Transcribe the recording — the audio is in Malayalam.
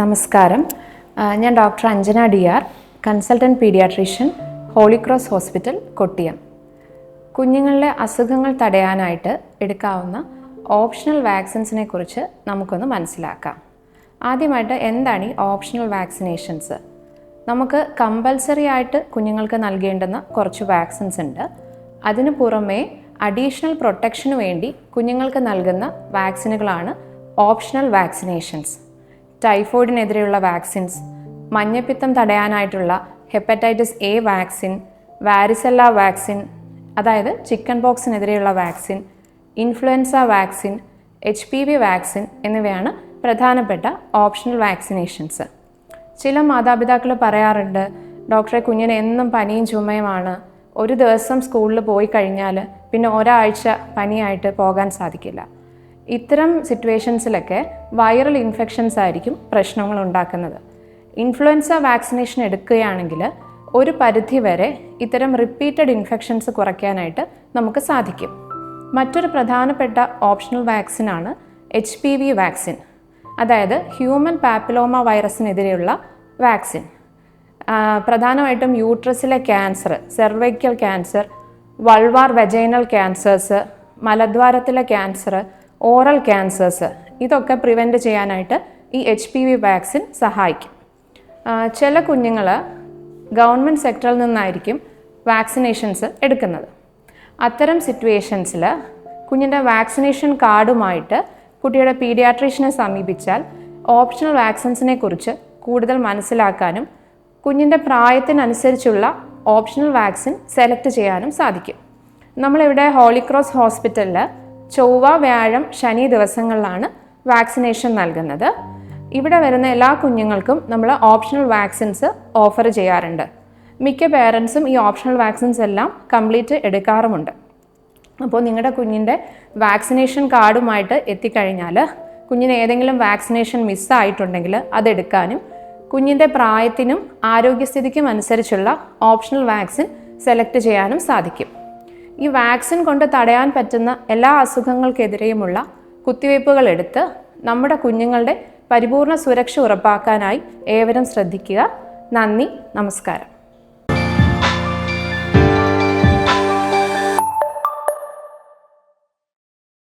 നമസ്കാരം. ഞാൻ doctor Anjana D R consultant pediatrician holy cross hospital Kottiyam. കുഞ്ഞുങ്ങളിലെ അസുഖങ്ങൾ തടയാനായിട്ട് എടുക്കാവുന്ന ഓപ്ഷണൽ വാക്സിൻസിനെ കുറിച്ച് നമുക്കൊന്ന് മനസ്സിലാക്കാം. ആദ്യമായിട്ട് എന്താണ് ഈ ഓപ്ഷണൽ വാക്സിനേഷൻസ്? നമുക്ക് കമ്പൽസറി ആയിട്ട് കുഞ്ഞുങ്ങൾക്ക് നൽകേണ്ടുന്ന കുറച്ച് വാക്സിൻസ് ഉണ്ട്. അതിനു പുറമേ അഡീഷണൽ പ്രൊട്ടക്ഷന് വേണ്ടി കുഞ്ഞുങ്ങൾക്ക് നൽകുന്ന വാക്സിനുകളാണ് ഓപ്ഷണൽ വാക്സിനേഷൻസ്. ടൈഫോയിഡിനെതിരെയുള്ള വാക്സിൻസ് മഞ്ഞപ്പിത്തം തടയാനായിട്ടുള്ള hepatitis A vaccine varicella vaccine അതായത് chicken ബോക്സിനെതിരെയുള്ള vaccine influenza vaccine H P V vaccine എന്നിവയാണ് പ്രധാനപ്പെട്ട ഓപ്ഷണൽ വാക്സിനേഷൻസ്. ചില മാതാപിതാക്കൾ പറയാറുണ്ട് ഡോക്ടറെ കുഞ്ഞിന് എന്നും പനിയും ചുമയുമാണ് ഒരു ദിവസം സ്കൂളിൽ പോയി കഴിഞ്ഞാൽ പിന്നെ ഒരാഴ്ച പനിയായിട്ട് പോകാൻ സാധിക്കില്ല. ഇത്തരം സിറ്റുവേഷൻസിലൊക്കെ വൈറൽ ഇൻഫെക്ഷൻസ് ആയിരിക്കും പ്രശ്നങ്ങൾ ഉണ്ടാക്കുന്നത്. ഇൻഫ്ലുവൻസ വാക്സിനേഷൻ എടുക്കുകയാണെങ്കിൽ ഒരു പരിധി വരെ ഇത്തരം റിപ്പീറ്റഡ് ഇൻഫെക്ഷൻസ് കുറയ്ക്കാനായിട്ട് നമുക്ക് സാധിക്കും. മറ്റൊരു പ്രധാനപ്പെട്ട ഓപ്ഷണൽ വാക്സിനാണ് എച്ച് പി വി വാക്സിൻ അതായത് ഹ്യൂമൻ പാപ്പിലോമ വൈറസിനെതിരെയുള്ള വാക്സിൻ പ്രധാനമായിട്ടും യൂട്രസിലെ cancer cervical cancer vulvar vaginal cancers മലദ്വാരത്തിലെ cancer oral cancers. ഇതൊക്കെ പ്രിവെന്റ് ചെയ്യാനായിട്ട് ഈ എച്ച് പി വി വാക്സിൻ സഹായിക്കും. ചില കുഞ്ഞുങ്ങൾ ഗവൺമെന്റ് സെക്ടറിൽ നിന്നായിരിക്കും വാക്സിനേഷൻസ് എടുക്കുന്നത്. അത്തരം സിറ്റുവേഷൻസിൽ കുഞ്ഞിന്റെ വാക്സിനേഷൻ കാർഡുമായിട്ട് കുട്ടിയുടെ പീഡിയാട്രീഷനെ സമീപിച്ചാൽ ഓപ്ഷണൽ വാക്സിൻസിനെ കുറിച്ച് കൂടുതൽ മനസ്സിലാക്കാനും കുഞ്ഞിന്റെ പ്രായത്തിനനുസരിച്ചുള്ള ഓപ്ഷണൽ വാക്സിൻ സെലക്ട് ചെയ്യാനും സാധിക്കും. നമ്മളിവിടെ ഹോളിക്രോസ് ഹോസ്പിറ്റലിൽ ചൊവ്വ വ്യാഴം ശനി ദിവസങ്ങളിലാണ് വാക്സിനേഷൻ നൽകുന്നത്. ഇവിടെ വരുന്ന എല്ലാ കുഞ്ഞുങ്ങൾക്കും നമ്മൾ ഓപ്ഷണൽ വാക്സിൻസ് ഓഫർ ചെയ്യാറുണ്ട്. മിക്ക പേരൻസും ഈ ഓപ്ഷണൽ വാക്സിൻസ് എല്ലാം കംപ്ലീറ്റ് എടുക്കാറുമുണ്ട്. അപ്പോൾ നിങ്ങളുടെ കുഞ്ഞിന്റെ വാക്സിനേഷൻ കാർഡുമായിട്ട് എത്തിക്കഴിഞ്ഞാൽ കുഞ്ഞിന് ഏതെങ്കിലും വാക്സിനേഷൻ മിസ്സായിട്ടുണ്ടെങ്കിൽ അതെടുക്കാനും കുഞ്ഞിന്റെ പ്രായത്തിനും ആരോഗ്യസ്ഥിതിക്കും അനുസരിച്ചുള്ള ഓപ്ഷണൽ വാക്സിൻ സെലക്ട് ചെയ്യാനും സാധിക്കും. ഈ വാക്സിൻ കൊണ്ട് തടയാൻ പറ്റുന്ന എല്ലാ അസുഖങ്ങൾക്കെതിരെയുമുള്ള കുത്തിവയ്പ്പുകൾ എടുത്ത് നമ്മുടെ കുഞ്ഞുങ്ങളുടെ പരിപൂർണ സുരക്ഷ ഉറപ്പാക്കാനായി ഏവരും ശ്രദ്ധിക്കുക. നന്ദി നമസ്കാരം.